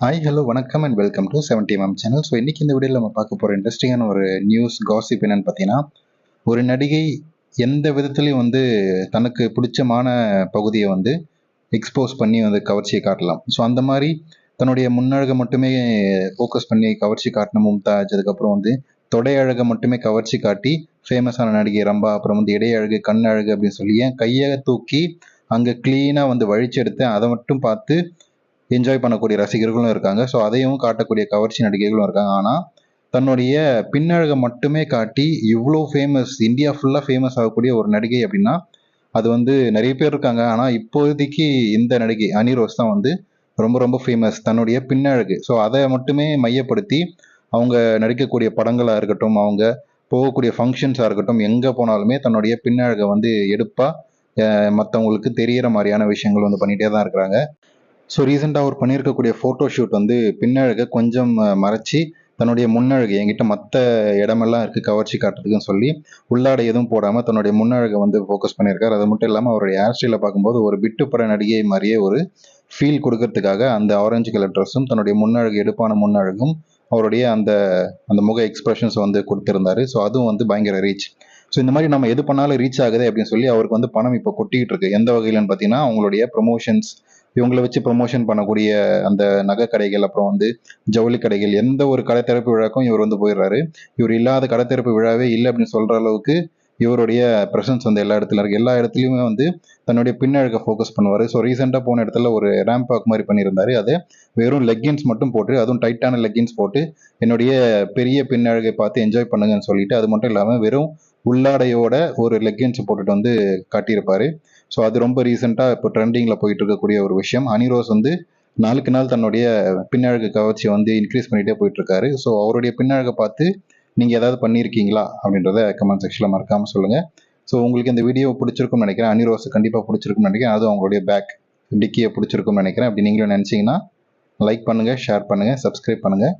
Hi hello வணக்கம் and welcome to seventy ma'am channel so இன்றைக்கி இந்த வீடியோவில் நம்ம பார்க்க போகிற இன்ட்ரெஸ்டிங்கான ஒரு நியூஸ் காசிப் என்னன்னு பார்த்தீங்கன்னா ஒரு நடிகை எந்த விதத்துலையும் வந்து தனக்கு பிடிச்சமான பகுதியை வந்து எக்ஸ்போஸ் பண்ணி வந்து கவர்ச்சியை காட்டலாம். ஸோ அந்த மாதிரி தன்னுடைய முன்னழகை மட்டுமே ஃபோக்கஸ் பண்ணி கவர்ச்சி காட்டின மும்தாஜ் அதுக்கப்புறம் வந்து தொடை அழகை மட்டுமே கவர்ச்சி காட்டி ஃபேமஸான நடிகை ரம்பா அப்புறம் வந்து இடை அழகு கண் அழகு அப்படின்னு சொல்லி ஏன் கையை தூக்கி அங்கே க்ளீனாக வந்து வழிச்செடுத்து அதை மட்டும் பார்த்து என்ஜாய் பண்ணக்கூடிய ரசிகர்களும் இருக்காங்க. ஸோ அதையும் காட்டக்கூடிய கவர்ச்சி நடிகைகளும் இருக்காங்க. ஆனால் தன்னுடைய பின்னழகை மட்டுமே காட்டி இவ்வளோ ஃபேமஸ் இந்தியா ஃபுல்லாக ஃபேமஸ் ஆகக்கூடிய ஒரு நடிகை அப்படின்னா அது வந்து நிறைய பேர் இருக்காங்க. ஆனால் இப்போதைக்கு இந்த நடிகை அனிரோஸ் தான் வந்து ரொம்ப ரொம்ப ஃபேமஸ் தன்னுடைய பின்னழகு. ஸோ அதை மட்டுமே மையப்படுத்தி அவங்க நடிக்கக்கூடிய படங்களாக இருக்கட்டும் அவங்க போகக்கூடிய ஃபங்க்ஷன்ஸாக இருக்கட்டும் எங்கே போனாலுமே தன்னுடைய பின்னழகை வந்து எடுப்பாக மற்றவங்களுக்கு தெரியிற மாதிரியான விஷயங்கள் வந்து பண்ணிகிட்டே தான் இருக்கிறாங்க. ஸோ ரீசெண்டாக அவர் பண்ணியிருக்கக்கூடிய ஃபோட்டோ ஷூட் வந்து பின்னழகை கொஞ்சம் மறைச்சி தன்னுடைய முன்னழகு என்கிட்ட மற்ற இடமெல்லாம் இருக்குது கவர்ச்சி காட்டுறதுக்குன்னு சொல்லி உள்ளாடை எதுவும் போடாமல் தன்னுடைய முன்னழகை வந்து ஃபோக்கஸ் பண்ணியிருக்காரு. அது மட்டும் இல்லாமல் அவருடைய ஹேர் ஸ்டைலை பார்க்கும்போது ஒரு பிட்டுப்பற நடிகை மாதிரியே ஒரு ஃபீல் கொடுக்கறதுக்காக அந்த ஆரஞ்சு கலர் ட்ரெஸ்ஸும் தன்னுடைய முன்னழகு எடுப்பான முன்னழகும் அவருடைய அந்த அந்த முக எக்ஸ்பிரஷன்ஸ் வந்து கொடுத்துருந்தாரு. ஸோ அதுவும் வந்து பயங்கர ரீச் ஸோ இந்த மாதிரி நம்ம எது பண்ணாலும் ரீச் ஆகுது அப்படின்னு சொல்லி அவருக்கு வந்து பணம் இப்போ கொட்டிக்கிட்டு இருக்கு. எந்த வகையிலன்னு பார்த்தீங்கன்னா அவங்களுடைய ப்ரொமோஷன்ஸ் இவங்களை வச்சு ப்ரொமோஷன் பண்ணக்கூடிய அந்த நகை கடைகள் அப்புறம் வந்து ஜவுளி கடைகள் எந்த ஒரு கடை திறப்பு விழாக்கும் இவர் வந்து போயிடுறாரு. இவர் இல்லாத கடை திறப்பு விழாவே இல்லை அப்படின்னு சொல்கிற அளவுக்கு இவருடைய ப்ரெசன்ஸ் வந்து எல்லா இடத்துல இருக்குது எல்லா இடத்துலையுமே வந்து தன்னுடைய பின்னழுக்க ஃபோக்கஸ் பண்ணுவார். ஸோ ரீசெண்டாக போன இடத்துல ஒரு ரேம்ப் வாக் மாதிரி பண்ணியிருந்தாரு. அது வெறும் லெக்கின்ஸ் மட்டும் போட்டு அதுவும் டைட்டான லெக்கின்ஸ் போட்டு என்னுடைய பெரிய பின்னழகை பார்த்து என்ஜாய் பண்ணுங்கன்னு சொல்லிட்டு அது மட்டும் இல்லாமல் வெறும் உள்ளாடையோட ஒரு லெக்கின்ஸ் போட்டுட்டு வந்து காட்டியிருப்பாரு. ஸோ அது ரொம்ப ரீசெண்டாக இப்போ ட்ரெண்டிங்கில் போயிட்டு இருக்கக்கூடிய ஒரு விஷயம். அனிரோஸ் வந்து நாளுக்கு நாள் தன்னுடைய பின்னழகு கவர்ச்சியை வந்து இன்க்ரீஸ் பண்ணிகிட்டே போயிட்டுருக்காரு. ஸோ அவருடைய பின்னழகை பார்த்து நீங்கள் ஏதாவது பண்ணியிருக்கீங்களா அப்படின்றத கமெண்ட் செக்ஷனில் மறக்காமல் சொல்லுங்கள் ஸோ உங்களுக்கு இந்த வீடியோ பிடிச்சிருக்கும்னு நினைக்கிறேன். அனிரோஸ் கண்டிப்பாக பிடிச்சிருக்கும்னு நினைக்கிறேன். அதுவும் அவங்களுடைய பேக் டிக்கியை பிடிச்சிருக்கும்னு நினைக்கிறேன். அப்படி நீங்களும் நினச்சிங்கன்னா லைக் பண்ணுங்கள் ஷேர் பண்ணுங்கள் சப்ஸ்கிரைப் பண்ணுங்கள்